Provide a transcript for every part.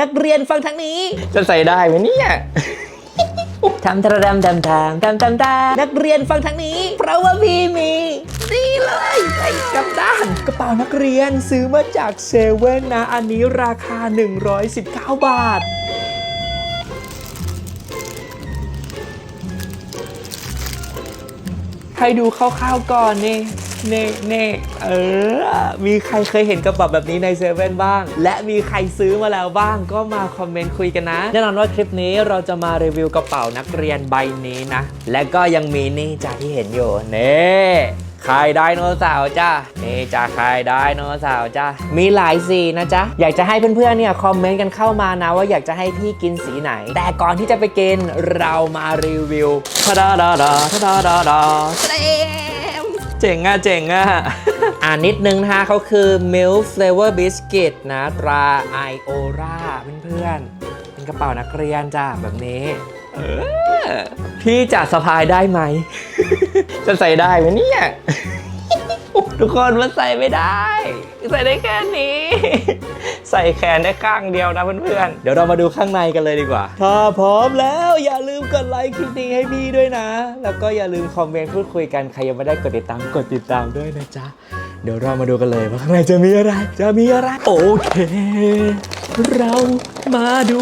นักเรียนฟังทั้งนี้ จะใส่ได้ไหมเนี่ยทำทระดำดำทางทำทำตานักเรียนฟังทั้งนี้ เพราะว่าพี่มีนี่เลยไอ้กำดานกระเป๋านักเรียนซื้อมาจากเซเว่นนะ อันนี้ราคา 119 บาท ให้ดูคร่าวๆก่อนนี่เน่เน่เออ มีใครเคยเห็นกระเป๋าแบบนี้ในเซเว่นบ้าง และมีใครซื้อมาแล้วบ้าง ก็มาคอมเมนต์คุยกันนะ แน่นอนว่าคลิปนี้เราจะมารีวิวกระเป๋านักเรียนใบนี้นะ และก็ยังมีนี่จ้าที่เห็นอยู่นี่ คายไดโนเสาร์จ้านี่จ้าคายไดโนเสาร์จ้ามีหลายสีนะจ๊ะ อยากจะให้เพื่อนๆเนี่ยคอมเมนต์กันเข้ามานะว่าอยากจะให้พี่กินสีไหน แต่ก่อนที่จะไปกินเรามารีวิวทาดาดาดาทาดาดาดาเจ๋งอะเจ๋งอะอ่านิดนึงนะคะเขาคือ Milk Flavor Biscuit นะตรา Iora เพื่อนๆเป็นกระเป๋านักเรียนจ้าแบบนี้ พี่จะสะพายได้ไหม จะใส่ได้ไหมเนี่ย ทุกคนมันใส่ไม่ได้ ใส่ได้แค่นี้ ใส่แขนได้ข้างเดียวนะเพื่อนๆ เดี๋ยวเรามาดูข้างในกันเลยดีกว่า ถ้าพร้อมแล้วอย่าลืมกดไลค์คลิปนี้ให้พี่ด้วยนะ แล้วก็อย่าลืมคอมเมนต์พูดคุยกัน ใครยังไม่ได้กดติดตามกดติดตามด้วยนะจ๊ะ เดี๋ยวเรามาดูกันเลยว่าข้างในจะมีอะไร จะมีอะไร โอเค เรามาดู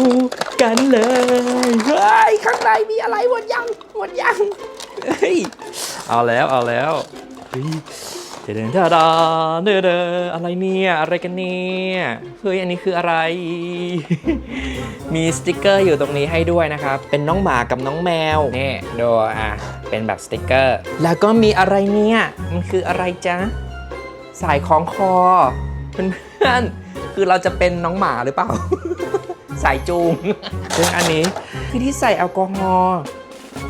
กันเลย เฮ้ย ข้างในมีอะไรหมดยังหมดยัง เฮ้ย เอาแล้วเอาแล้วเฮ้ยเดินดาดาเดอเดออะไรเนี่ยอะไรกันเนี่ยเฮ้ยอันนี้คืออะไร มีสติกเกอร์อยู่ตรงนี้ให้ด้วยนะครับเป็นน้องหมากับน้องแมวนี่ดูอะเป็นแบบสติกเกอร์ แล้วก็มีอะไรเนี่ยมันคืออะไรจ๊ะสายคล้องคอเพื่อนๆคือเราจะเป็นน้องหมาหรือเปล่า สายจูง ซึ่งอันนี้คือที่ใส่แอลกอฮอล์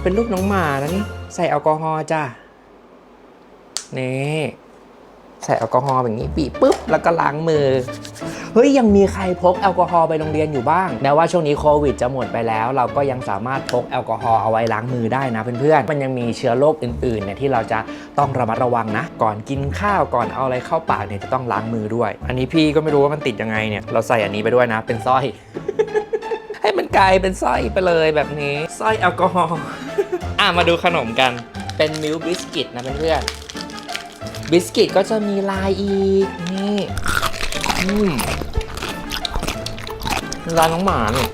เป็นรูปน้องหมาแล้วนี่ใส่แอลกอฮอล์จ้ะนี่ใส่แอลกอฮอล์แบบนี้ปีปุ๊บแล้วก็ล้างมือ เฮ้ย ยังมีใครพกแอลกอฮอล์ไปโรงเรียนอยู่บ้างแม้ว่าช่วงนี้โควิดจะหมดไปแล้ว เราก็ยังสามารถพกแอลกอฮอล์เอาไว้ล้างมือได้นะเพื่อนๆ มันยังมีเชื้อโรคอื่นๆเนี่ยที่เราจะต้องระมัดระวังนะ ก่อนกินข้าวก่อนเอาอะไรเข้าปากเนี่ยจะต้องล้างมือด้วย อันนี้พี่ก็ไม่รู้ว่ามันติดยังไงเนี่ยเราใส่อันนี้ไปด้วยนะ เป็นสร้อย กลายเป็นสร้อยไปเลยแบบนี้สร้อยแอลกอฮอล์อะมาดูขนมกันเป็นมิลบิสกิตนะเพื่อนๆบิสกิตก็จะมีลายอีก นี่อืมลายน้องหมาเนี่ย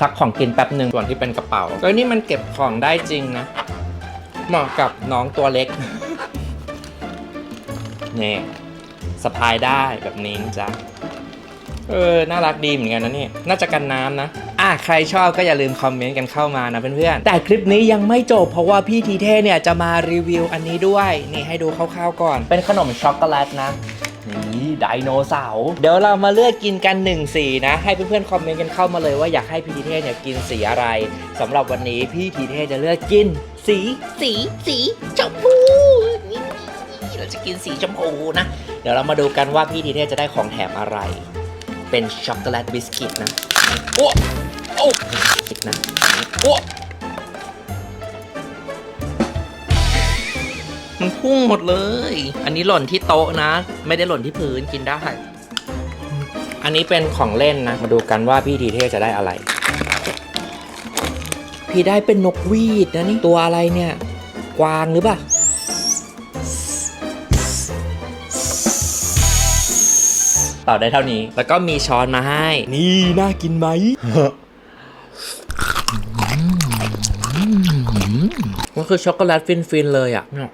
พักของกินแป๊บหนึ่งส่วนที่เป็นกระเป๋าเอ้ยนี่มันเก็บของได้จริงนะ เหมาะกับน้องตัวเล็กนี่สะพายได้แบบนี้นะจ๊ะ เออ น่ารักดีเหมือนกันนะนี่ น่าจะกันน้ำนะ อะ ใครชอบก็อย่าลืมคอมเมนต์กันเข้ามานะเพื่อนๆ แต่คลิปนี้ยังไม่จบเพราะว่าพี่ทีเท่เนี่ยจะมารีวิวอันนี้ด้วย นี่ให้ดูคร่าวๆก่อน เป็นขนมช็อกโกแลตนะนี่ไดโนเสาร์เดี๋ยวเรามาเลือกกินกันหนึ่งสีนะ ให้เพื่อนๆคอมเมนต์กันเข้ามาเลยว่าอยากให้พี่ทีเท่เนี่ยกินสีอะไรสำหรับวันนี้พี่ทีเท่จะเลือกกิน สีสีสีชมพูนี่เราจะกินสีชมพูนะ เดี๋ยวเรามาดูกันว่าพี่ทีเท่จะได้ของแถมอะไร เป็นช็อกโกแลตบิสกิตนะโอ้โอ้บิสกิตนะโอ้มันพุ่งหมดเลย อันนี้หล่นที่โต๊ะนะ ไม่ได้หล่นที่พื้นกินได้ อันนี้เป็นของเล่นนะ มาดูกันว่าพี่ทีเทจะได้อะไร พี่ได้เป็นนกหวีดนะนี่ตัวอะไรเนี่ย กวางหรือเปล่า ตอบได้เท่านี้ แล้วก็มีช้อนมาให้ นี่น่ากินไหม มันคือช็อกโกแลตฟินๆเลยอะเนี่ย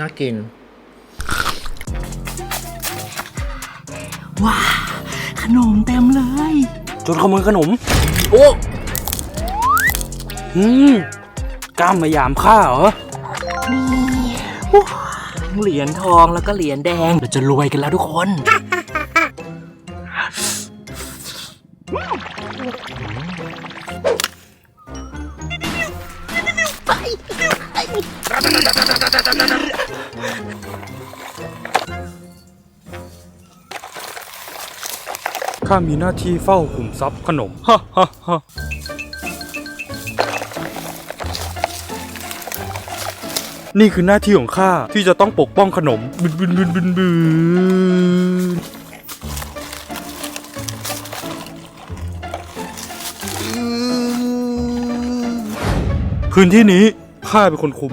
น่ากิน ว้าขนมเต็มเลยจุดขโมยขนม โอ้อืมกล้ามมายามข้าเหรอเหรียญทองแล้วก็เหรียญแดงเราจะรวยกันแล้วทุกคน ข้ามีหน้าที่เฝ้าขุมทรัพย์ขนมฮ่าฮ่าฮ่านี่คือหน้าที่ของข้าที่จะต้องปกป้องขนมบินบินบินบินบินพื้นที่นี้ข้าเป็นคนคุม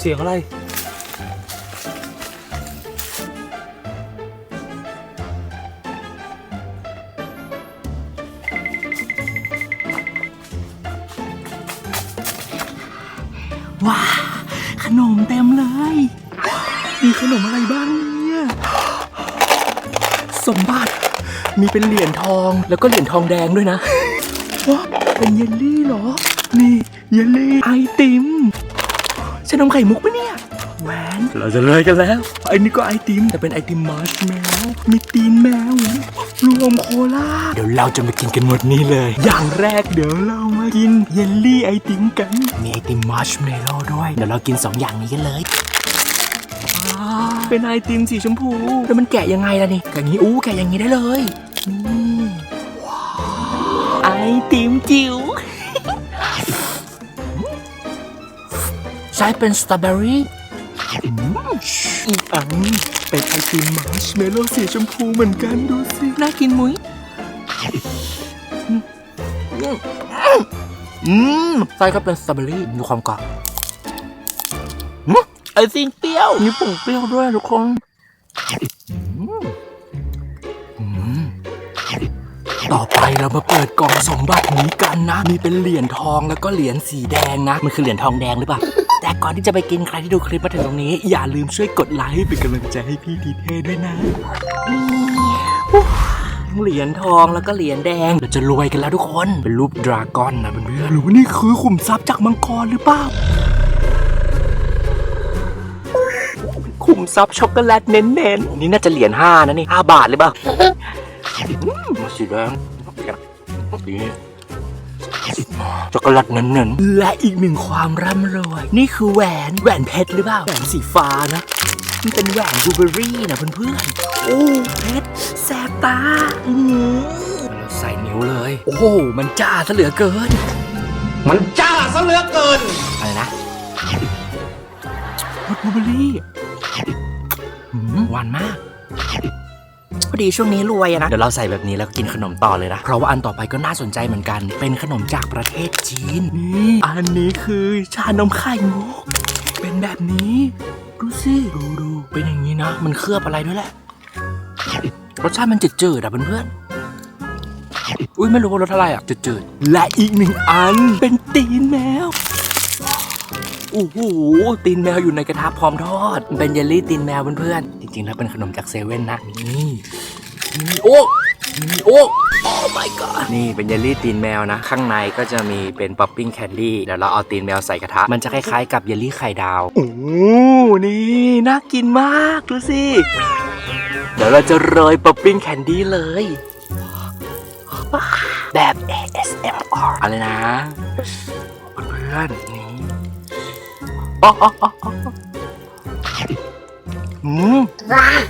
เสียงอะไร ว้าขนมเต็มเลย มีขนมอะไรบ้างเนี่ย สมบัติ มีเป็นเหรียญทองแล้วก็เหรียญทองแดงด้วยนะว้าเป็นเยลลี่เหรอ นี่เยลลี่ไอติม ใช่นมไข่มุกปะเนี่ยแหวนเราจะเลยกันแล้วไอ้นี่ก็ไอติมแต่เป็นไอติมมาร์ชเมลโล่มีตีนแมวรวมโคลาเดี๋ยวเราจะมากินกันหมดนี้เลย อย่างแรกเดี๋ยวเรามากินเยลลี่ไอติมกันมีไอติมมาร์ชเมลโล่ด้วย เดี๋ยวเรากิน 2 อย่างนี้กันเลยอ่าเป็นไอติมสีชมพูแล้วมันแกะยังไงล่ะนี่แกะอย่างนี้อู้แกะอย่างนี้ได้เลยนี่ว้าวไอติมจิ๋ว ใช้เป็นสตรอเบอรี่อืมอีกอันเป็นไอติมมาร์ชเมลโล่สีชมพูเหมือนกันดูสิ น่ากินมุ้ยอืมอืมไส้ก็เป็นสตรอเบอรี่มีความกรอบอืมไอติมเปรี้ยว มีผงเปรี้ยวด้วยทุกคนอืมอืมต่อไปเรามาเปิดกล่องสมบัตินี้กันนะ มีเป็นเหรียญทองแล้วก็เหรียญสีแดงนะ มันคือเหรียญทองแดงหรือเปล่า แต่ก่อนที่จะไปกินใครที่ดูคลิปมาถึงตรงนี้ อย่าลืมช่วยกดไลค์เป็นกำลังใจให้พี่ทีเท่ด้วยนะเหรียญทองแล้วก็เหรียญแดงเราจะรวยกันแล้วทุกคน เป็นรูปดราก้อนนะเพื่อนๆหรือว่านี่คือขุมทรัพย์จากมังกรหรือเปล่าขุมทรัพย์ช็อกโกแลตเน้นๆนี่น่าจะเหรียญห้านะนี่ห้าบาทหรือเปล่าอืมมาสีแดงนี่ ช็อกโกแลตเน้นๆ และอีกหนึ่งความร่ำรวย นี่คือแหวนแหวนเพชรหรือเปล่าแหวนสีฟ้านะมันเป็นแหวนบลูเบอรี่นะเพื่อนๆ โอ้เพชรแสบตาอือเราใส่นิ้วเลย โอ้โหมันจ้าซะเหลือเกิน มันจ้าซะเหลือเกิน อะไรนะรสบลูเบอรี่หืมหวานมากพอ ดีช่วงนี้รวยอะนะ เดี๋ยวเราใส่แบบนี้แล้วก็กินขนมต่อเลยนะ เพราะว่าอันต่อไปก็น่าสนใจเหมือนกัน เป็นขนมจากประเทศจีนนี่อันนี้คือชานมไข่มุก เป็นแบบนี้ดูสิดูดูเป็นอย่างนี้นะ มันเคลือบอะไรด้วยแหละรสชาติมันจืดๆอะเพื่อนๆอุ้ยไม่รู้ว่ารสอะไรอะจืดๆและอีกหนึ่งอันเป็นตีนแมวโอ้โหตีนแมวอยู่ในกระทะพร้อมทอด เป็นเยลลี่ตีนแมวเพื่อนๆจริงๆแล้วเป็นขนมจากเซเว่นนะนี่ นี่โอ้นี่โอ้โอ้ my god นี่เป็นเยลลี่ตีนแมวนะ ข้างในก็จะมีเป็นป๊อปปิ้งแคนดี้เดี๋ยวเราเอาตีนแมวใส่กระทะ มันจะคล้ายๆกับเยลลี่ไข่ดาวโอ้นี่น่ากินมากดูสิ เดี๋ยวเราจะโรยป๊อปปิ้งแคนดี้เลยแบบ ASMR อะไรนะเพื่อนๆนี่อ๋ออ๋ออ๋อ อ๋ออืม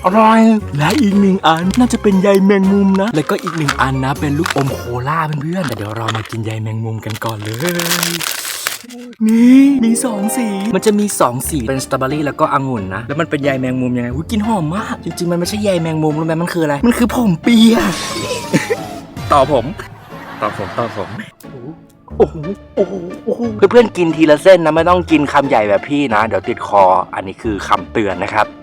อร่อย และอีกหนึ่งอันน่าจะเป็นใยแมงมุมนะ แล้วก็อีกหนึ่งอันนะเป็นลูกอมโคลาเพื่อนๆแต่เดี๋ยวเรามากินใยแมงมุมกันก่อนเลยนี่มีสองสี มันจะมีสองสี เป็นสตรอเบอรี่แล้วก็องุ่นนะ แล้วมันเป็นใยแมงมุมยังไงอุ้ยกลินหอมมาก จริงๆ มันไม่ใช่ใยแมงมุมรู้ไหมมันคืออะไร มันคือผมเปียกต่อผม ต่อผม ต่อผมโอ้โหโอ้โหโอ้โหเพื่อนๆกินทีละเส้นนะ ไม่ต้องกินคำใหญ่แบบพี่นะ เดี๋ยวติดคอ อันนี้คือคำเตือนนะครับอืม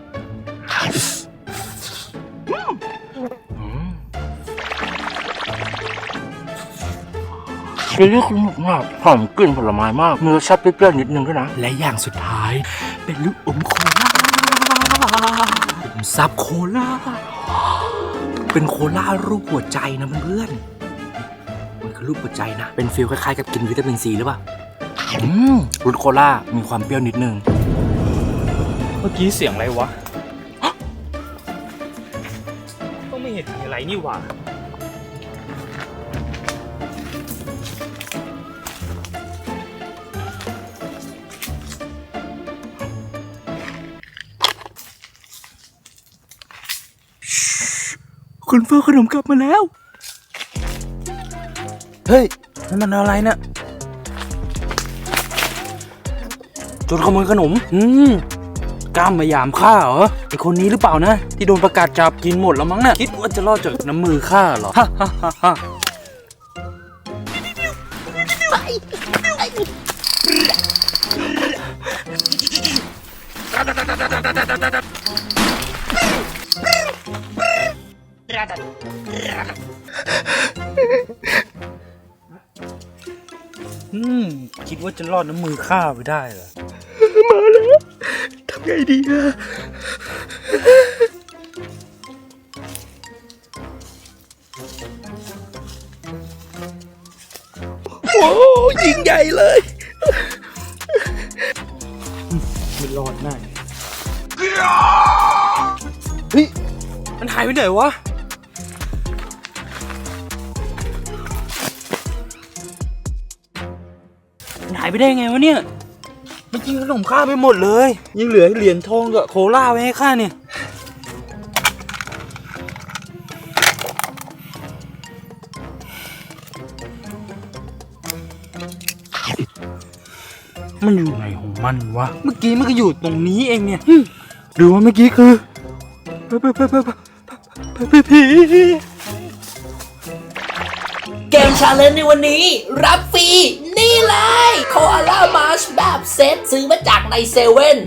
เรื่องคุณมากหอมกลิ่นผลไม้มากมีรสชาติเปรี้ยวๆนิดนึงด้วยนะ และอย่างสุดท้าย เป็นลูกอมโคลาผมซับโคลาเป็นโคลารูปหัวใจนะเพื่อนๆมันคือรูปหัวใจนะ เป็นฟิลคล้ายๆกับกินวิตามินซีหรือเปล่าอืมรสโคลามีความเปรี้ยวนิดนึง เมื่อกี้เสียงอะไรวะ นมีอะไรนี่หว่า คุณเฟอร์ขนมกลับมาแล้ว เฮ้ยนั่นมันอะไรเนะ่ะจนขโมยขนม อืม กล้ามมายามข้าเหรอไอคนนี้หรือเปล่านะ ที่โดนประกาศจับกินหมดแล้วมั้งนะ่ะคิดว่าจะรอดจากน้ำมือข้าเหรอฮ่าฮ่าฮ่าฮ่าอืมคิดว่าจะรอดน้ำมือข้าไปได้เหรอทำ ไงดีอะโอ้ยิงใหญ่เลยไม่รอดแน่เฮ้ยมันหายไปไหนวะมันหายไปได้ไงวะเนี่ย มันกินขนมข้าไปหมดเลย ยังเหลือเหรียญทองกับโคล่าไว้ให้ข้าเนี่ยมันอยู่ไหนของมันวะ เมื่อกี้มันก็อยู่ตรงนี้เองเนี่ยหึหรือว่าเมื่อกี้คือไปไปไปไปไปไปผีเกมชาเลนจ์ในวันนี้ รับฟรีนี่เลยโคอาล่ามา ชแบบเซตซื้อมาจากในเซเว่น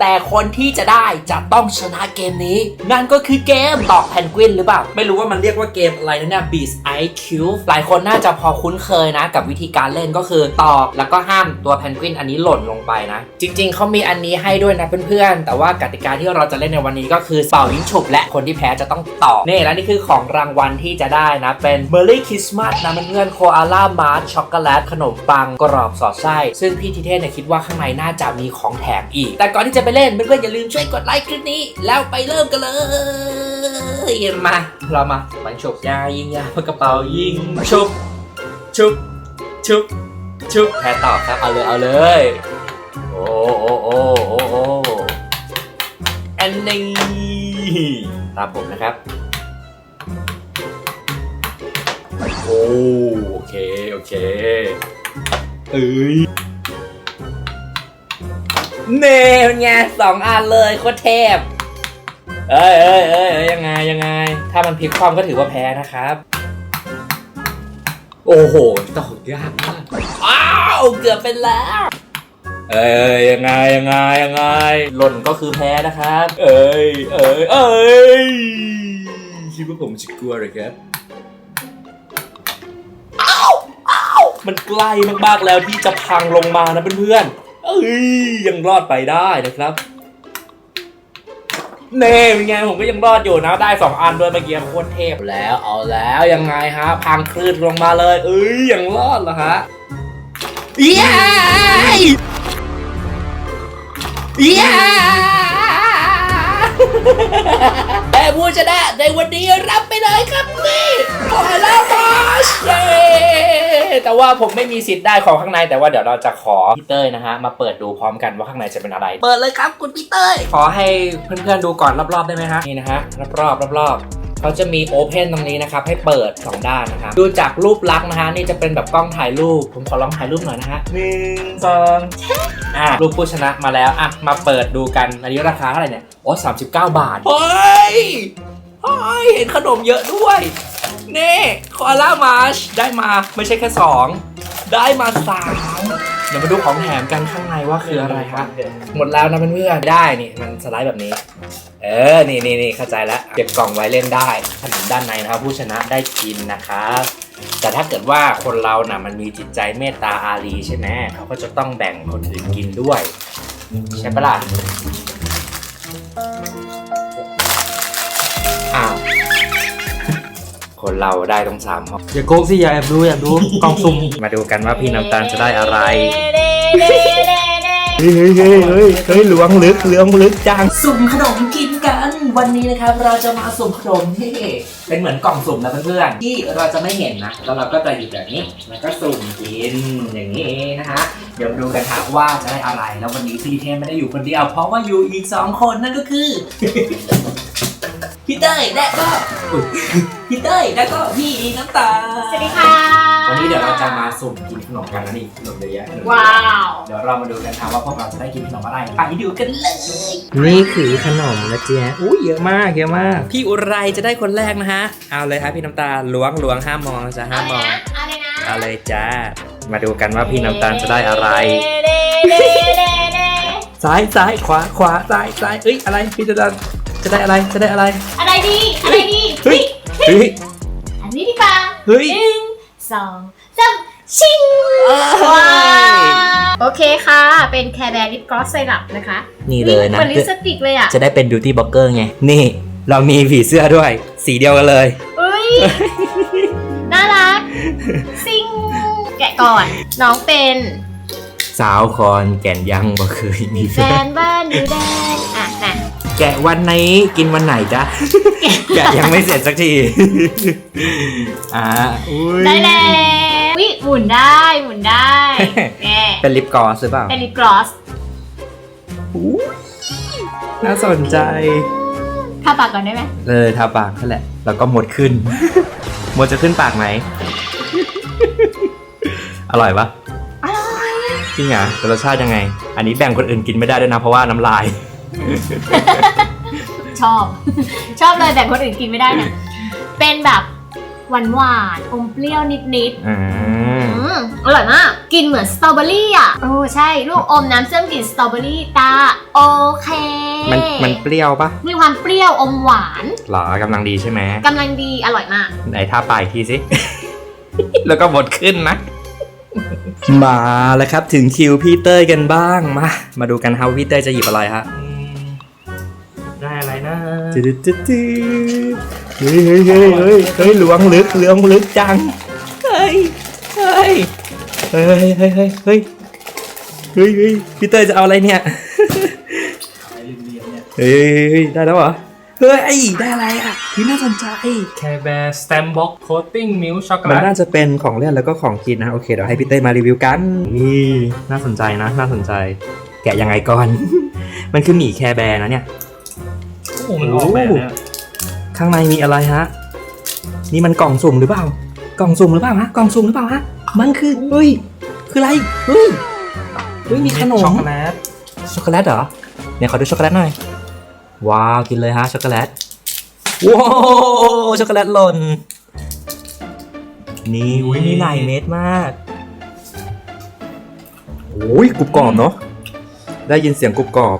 แต่คนที่จะได้จะต้องชนะเกมนี้ นั่นก็คือเกมตอกแพนกวินหรือเปล่า ไม่รู้ว่ามันเรียกว่าเกมอะไรนะเนี่ย Beast IQ หลายคนน่าจะพอคุ้นเคยนะ กับวิธีการเล่นก็คือตอกแล้วก็ห้ามตัวแพนกวินอันนี้หล่นลงไปนะ จริง ๆเขามีอันนี้ให้ด้วยนะเพื่อนๆ แต่ว่ากติกาที่เราจะเล่นในวันนี้ก็คือเป่ายิงฉุบและคนที่แพ้จะต้องตอกนี่และนี่คือของรางวัลที่จะได้นะเป็นเบอร์รี่คริสต์มาสนะเพื่อนๆโคอาล่ามาร์ช็อกโกแลตขนมปังกรอบสอดไส้ซึ่งพี่ทิเทศเนี่ยคิดว่าข้างในน่าจะมีของแถมอีก แต่ก่อนที่จะไปเล่นเพื่อนๆอย่าลืมช่วยกดไลค์คลิปนี้ แล้วไปเริ่มกันเลยมาเรามาปันฉุบยายิงยาปากกระเป๋ายิงชุบชุบชุบชุบแพ้ต่อครับเอาเลยเอาเลยโอ้โอ้โอ้โอ้โอ้อันนี้ตามผมนะครับโอ้โอเคโอเคเอ้ย เน่เป็นไงสองอันเลยโคตรเทพ เอ้ยเอ้ยเอ้ยเอ้ยยังไงยังไง ถ้ามันพลิกความก็ถือว่าแพ้นะครับ โอ้โหตอกยากมากอ้าวเกือบเป็นแล้ว เอ้ยยังไงยังไงยังไงหล่นก็คือแพ้นะครับ เอ้ยเอ้ยเอ้ยคิดว่าผมจะกลัวเหรอครับอ้าวอ้าวมันใกล้มากๆแล้วที่จะพังลงมานะเพื่อนๆ เอ้ยยังรอดไปได้นะครับเน่เป็นไงผมก็ยังรอดอยู่นะได้สองอันด้วยเมื่อกี้โคตรเทพแล้วเอาแล้วยังไงฮะ พังคลื่นลงมาเลย เอ้ยยังรอดเหรอฮะเย้เย้ แต่ผู้ชนะในวันนี้รับไปเลยครับนี่ขอลาบอสเย้แต่ว่าผมไม่มีสิทธิ์ได้ของข้างในแต่ว่าเดี๋ยวเราจะขอพี่เต้ยนะฮะมาเปิดดูพร้อมกันว่าข้างในจะเป็นอะไร เปิดเลยครับคุณพี่เต้ยขอให้เพื่อนๆดูก่อนรอบๆได้ไหมฮะนี่นะฮะรอบๆรอบๆเขาจะมีโอเพนตรงนี้นะครับ ให้เปิด 2 ด้านนะครับ ดูจากรูปลักษณ์นะฮะ นี่จะเป็นแบบกล้องถ่ายรูป ผมขอลองถ่ายรูปหน่อยนะฮะหนึ่งสองอะรูปผู้ชนะมาแล้ว อะ มาเปิดดูกัน อันนี้ราคาเท่าไหร่เนี่ย โอ้สามสิบเก้าบาท เฮ้ย เฮ้ย เห็นขนมเยอะด้วยนี่คอล่ามาชได้มาไม่ใช่แค่สองได้มาสามเดี๋ยวมาดูของแถมกันข้างในว่าคืออะไรฮะ หมดแล้วนะเพื่อนๆได้นี่มันสไลด์แบบนี้ เออ นี่นี่นี่เข้าใจแล้ว เก็บกล่องไว้เล่นได้ขนมด้านในนะครับ ผู้ชนะได้กินนะครับแต่ถ้าเกิดว่าคนเรานะ่ะมันมีจิตใจเมตตาอารีใช่ไหมเขาก็จะต้องแบ่งคนอื่นกินด้วย ใช่ปะล่ะ อ้าว คนเราได้ต้องสามห้องอย่าโกงสิอย่าแอบดูอย่าดูกล่องสุ่มมาดูกันว่าพี่น้ำตาลจะได้อะไร เฮ้เฮ้ยเฮ้ยเฮ้ยเฮ้ยเฮ้ยล้วงลึกล้วงลึกจัง สุ่มขนมกินกัน วันนี้นะครับเราจะมาสุ่มขนมที่เป็นเหมือนกล่องสุ่มนะเพื่อนๆที่เราจะไม่เห็นนะแล้วเราก็จะหยิบแบบนี้แล้วก็สุ่มกินอย่างนี้เองนะฮะเดี๋ยวดูกันครับว่าจะได้อะไร แล้ววันนี้พี่เทมไม่ได้อยู่คนเดียว เพราะว่าอยู่อีกสองคนนั่นก็คือ พี่เต้ยและก็อุ๊ยพี่เต้ยและก็พี่น้ำตาลสวัสดีค่ะ วันนี้เดี๋ยวเราจะมาสุ่มกินขนมกันนะนี่ขนมเยอะแยะว้าวเดี๋ยวเรามาดูกันครับว่าพวกเราจะได้กินขนมอะไรไปดูกันเลย นี่คือขนมนะเจ๊อุ้ยเยอะมากเยอะมาก พี่อุไรจะได้คนแรกนะฮะ เอาเลยครับพี่น้ำตาลล้วงล้วงห้ามมองนะจ๊ะห้ามมอง เอาเลยนะ เอาเลยจ้า มาดูกันว่าพี่น้ำตาลจะได้อะไรเด้เด้เด้เด้ซ้ายซ้ายขวาขวาซ้ายซ้ายเอ้ยอะไรพี่น้ำตาลจะได้อะไรจะได้อะไร อะไรดี อะไรดีเฮ้ยเฮ้ยอันนี้ดีกว่าเฮ้ยหนึ่งสองสามชิงเอ้ว้าวยโอเคค่ะ เป็นแคร์แบร์ลิปกลอสไซรัปนะคะ นี่เลยนะเหมือนลิปสติกเลยอะ จะได้เป็นบิวตี้บล็อกเกอร์ไง นี่ เรามีผีเสื้อด้วย สีเดียวกันเลยเอ้ย น่ารัก ซิงแกะก่อน น้องเป็นสาวคอนแก่นยังบ่เคยมีแฟแฟนนบ้านอยู่แดงอะนะแกะวันไหนกินวันไหนจ๊ะ แกะยังไม่เสร็จสักที อ่าอุ้ย ได้แล้ววิหมุนได้หมุนได้แกะเป็นลิปกลอสหรือเปล่าเป็นลิปกลอสอุ๊ยน่าสนใจ ทาปากก่อนได้ไหมเออทาปากนั่นแหละ แล้วก็หมดขึ้น หมดจะขึ้นปากไหม อร่อยปะอร่อยจริงเหรอแต่รสชาติยังไง อันนี้แบ่งคนอื่นกินไม่ได้ด้วยนะเพราะว่าน้ำลาย ชอบ ชอบเลยแต่คนอื่นกินไม่ได้นะเป็นแบบหวานหวานๆอมเปรี้ยวนิดๆอ่าอืมอร่อยมาก กินเหมือนสตรอเบอรี่อะโอ้ใช่ลูกอมน้ำเชื่อมกลิ่นสตรอเบอรี่ตาโอเคมันมันเปรี้ยวปะมีความเปรี้ยวอมหวานหรอกำลังดีใช่ไหมกำลังดีอร่อยมาก ไหนท่าปลายทีสิ แล้วก็หมดขึ้นนะ มาแล้วครับถึงคิวพี่เต้ยกันบ้างมา มาดูกันครับว่าพี่เต้ยจะหยิบอะไรฮะได้อะไรนะจืดจืดจืดเฮ้ยเฮ้ยเฮ้ยเฮ้ยเฮ้ยล้วงลึกล้วงลึกจังเฮ้ยเฮ้ยเฮ้ยเฮ้ยเฮ้ยเฮ้ยเฮ้ยเฮ้ยพี่เต้ยจะเอาอะไรเนี่ยเฮ้ยเฮ้ยได้แล้วเหรอ เฮ้ย ได้อะไรอะพี่น่าสนใจ แคร์แบร์สแตมบ็อกโคตติ้งมิลช็อกโกมันแลตน่าจะเป็นของเล่นแล้วก็ของกินนะ โอเค เดี๋ยวให้พี่เต้ยมารีวิวกัน นี่น่าสนใจนะ น่าสนใจ แกะยังไงก่อน มันคือหมีแคร์แบร์นะเนี่ย โอ้โหมันออกแบบเนี่ยข้างในมีอะไรฮะ นี่มันกล่องสุ่มหรือเปล่า กล่องสุ่มหรือเปล่าฮะ กล่องสุ่มหรือเปล่าฮะ มันคือ เฮ้ย คืออะไร เฮ้ย เฮ้ย มีขนม ช็อกโกแลต ช็อกโกแลตเหรอ เนี่ยขอดูช็อกโกแลตหน่อย ว้าว กินเลยฮะ ช็อกโกแลตว้าวช็อกโกแลตหล่น นี่อุ้ยมีหลายเม็ดมากโอ้ยกรุบกรอบเนาะได้ยินเสียงกรุบกรอบ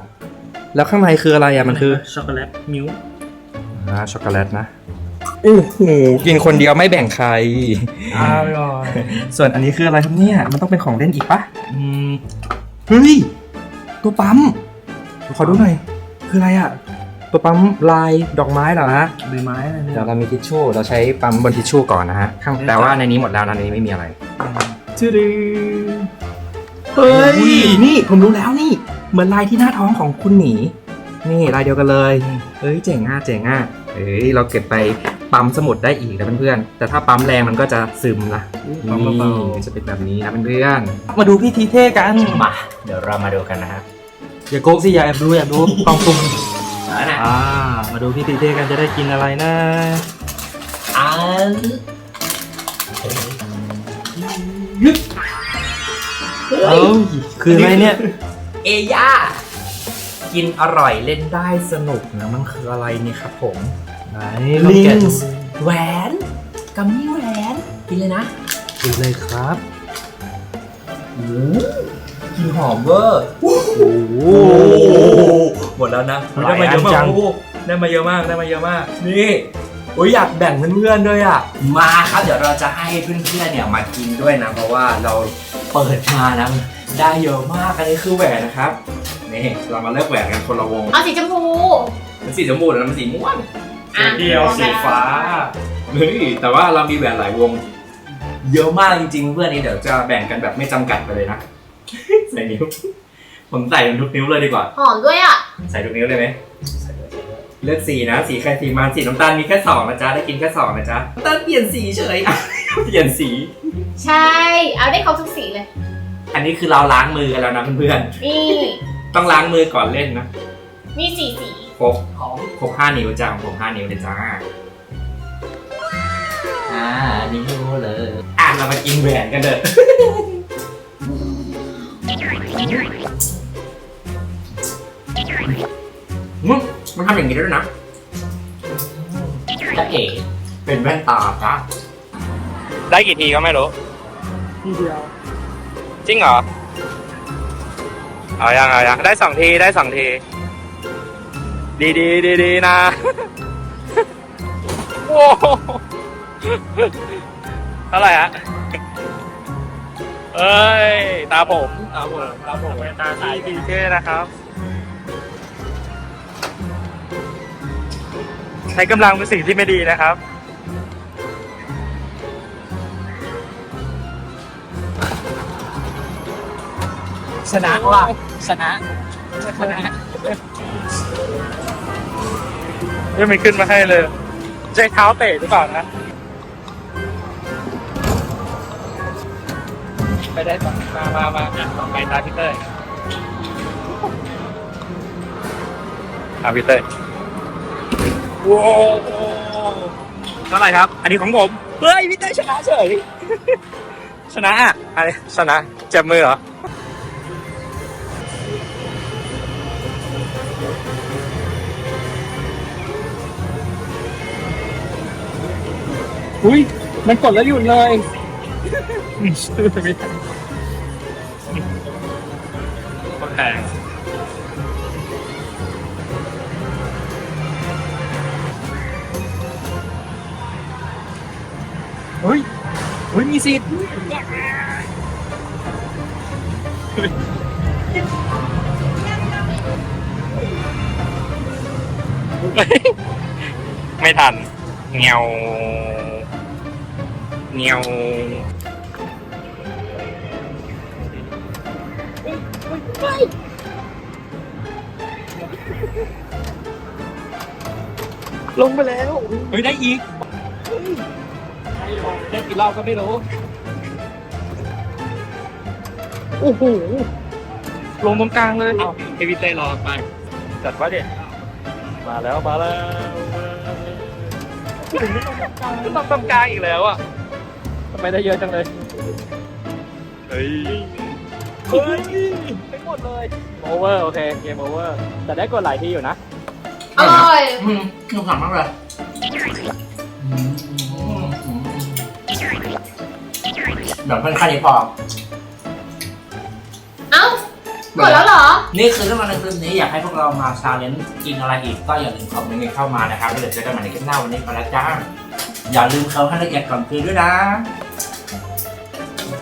แล้วข้างในคืออะไรอะมันคือช็อกโกแลตมิลอ่าช็อกโกแลตนะโอ้โหกินคนเดียวไม่แบ่งใครอร่อยส่วนอันนี้คืออะไรครับเนี่ย มันต้องเป็นของเล่นอีกปะอืมเฮ้ยตัวปั๊มขอดูหน่อยคืออะไรอะ ตัวปั๊มลายดอกไม้เหรอฮะใบไม้อะไรเนี่ย เดี๋ยวเรามีทิชชู่เราใช้ปั๊มบนทิชชู่ก่อนนะฮะข้างแต่ว่าในนี้หมดแล้วนะในนี้ไม่มีอะไรชื่อดื้อเฮ้ย นี่ผมรู้แล้วนี่ เหมือนลายที่หน้าท้องของคุณหมีนี่ลายเดียวกันเลยเฮ้ยเจ๋งอะเจ๋งอะเฮ้ยเราเก็บไปปั๊มสมุดได้อีกนะเพื่อนๆแต่ถ้าปั๊มแรงมันก็จะซึมนะนี่มันจะเป็นแบบนี้นะเพื่อนๆมาดูพี่ทีเท่กันมาเดี๋ยวเรามาดูกันนะฮะอย่าโกกสิอย่าแอบดูอย่าดูกล่องสุ่ม เอานะอ่า มาดูพี่ตีเต้กันจะได้กินอะไรนะอันเอ้าคืออะไรเนี่ย เอย่า กินอร่อยเล่นได้สนุกนะมันคืออะไรเนี่ยครับผม ไหนลองแกะดูแหวนกัมมี่แหวนกินเลยนะดูเลยครับกินหอมเวอร์โอ้โห หมดแล้วนะหลายอันจังโอ้โหได้มาเยอะมากได้มาเยอะมากนี่โอ้ยอยากแบ่งเพื่อนๆด้วยอะ มาครับเดี๋ยวเราจะให้เพื่อนๆเนี่ยมากินด้วยนะ เพราะว่าเราเปิดมานะได้เยอะมากอันนี้คือแหวนนะครับนี่เรามาเลือกแหวนกันคนละวงเอาสีชมพู มันสีชมพูแล้วมันสีม่วงอะเดียวสีฟ้า เฮ้ยแต่ว่าเรามีแหวนหลายวง เยอะมากจริงๆเพื่อนนี้เดี๋ยวจะแบ่งกันแบบไม่จำกัดไปเลยนะ ใส่นิ้ว ผมใส่กันทุกนิ้วเลยดีกว่า หอมด้วยอะ ใส่ทุกนิ้วเลยไหมเลือกสีนะ สีใครสีมันสีน้ำตาลมีแค่สองนะจ๊ะได้กินแค่สองนะจ๊ะน้ำตาลเปลี่ยนสีเฉยอะ เปลี่ยนสี ใช่ เอาได้ครบทุกสีเลย อันนี้คือเราล้างมือกันแล้วนะเพื่อนนี่ๆต้องล้างมือก่อนเล่นนะมีสีสี ครบครบห้านิ้วจ้าของผมห้านิ้วเลยจ้าอ่านิ้วเลยอะเรามากินแหวนกันเถอะ มึงมันทำอย่างนี้ด้วยนะจะเอ๋เป็นแว่นตาจ้ะได้กี่ทีก็ไม่รู้ ทีเดียว จริงเหรอ เอายังเอายังได้สองทีได้สองที ดีดีดีดีนะโอ้โหเท่าไหร่ฮะเอ้ย ตาผม ตาผมตาผมเป็นตาสายพีเช่นะครับ ใช้กำลังเป็นสิ่งที่ไม่ดีนะครับ ชนะว่ะชนะชนะไม่มีขึ้นมาให้เลยใช้เท้าเตะหรือเปล่านะ ไปได้ต่อมามามาอะต่อไปตาพี่เต้ยอะพี่เต้ย ว้าวเท่าไหร่ครับ อันนี้ของผม เฮ้ยพี่เต้ยชนะเฉย ชนะอะอะไรชนะเจ็บมือเหรอ อุ้ยมันกดแล้วหยุดเลยไม่ทันคนแพง เฮ้ย เฮ้ย มีสิทธิ์ไม่ทัน เงียว เงียวลงไปแล้ว เฮ้ย ได้อีก ได้กี่รอบก็ไม่รู้ โอ้โห ลงตรงกลางเลยเอาเฮวิเต้รอไป จัดว่าเด็ดมาแล้วมาแล้วต้องตรงกลางอีกแล้วอะทำไมได้เยอะจังเลย เฮ้ย เฮ้ยไปหมดเลยโอเวอร์โอเคเกมโอเวอร์แต่ได้กดหลายทีอยู่นะ อร่อย อืมนุ่มฉ่ำมากเลย เดี๋ยวเพื่อนค่านี้พอ เอ้าหมดแล้วเหรอ นี่คือเรื่องราวในคลิปนี้อยากให้พวกเรามาชาเลนจ์กินอะไรอีกก็อย่าลืมคอมเมนต์กันเข้ามานะครับแล้วเดี๋ยวเจอกันใหม่ในคลิปหน้าวันนี้ไปแล้วจ้าอย่าลืมเขาให้ละเอียดก่อนคืนด้วยนะ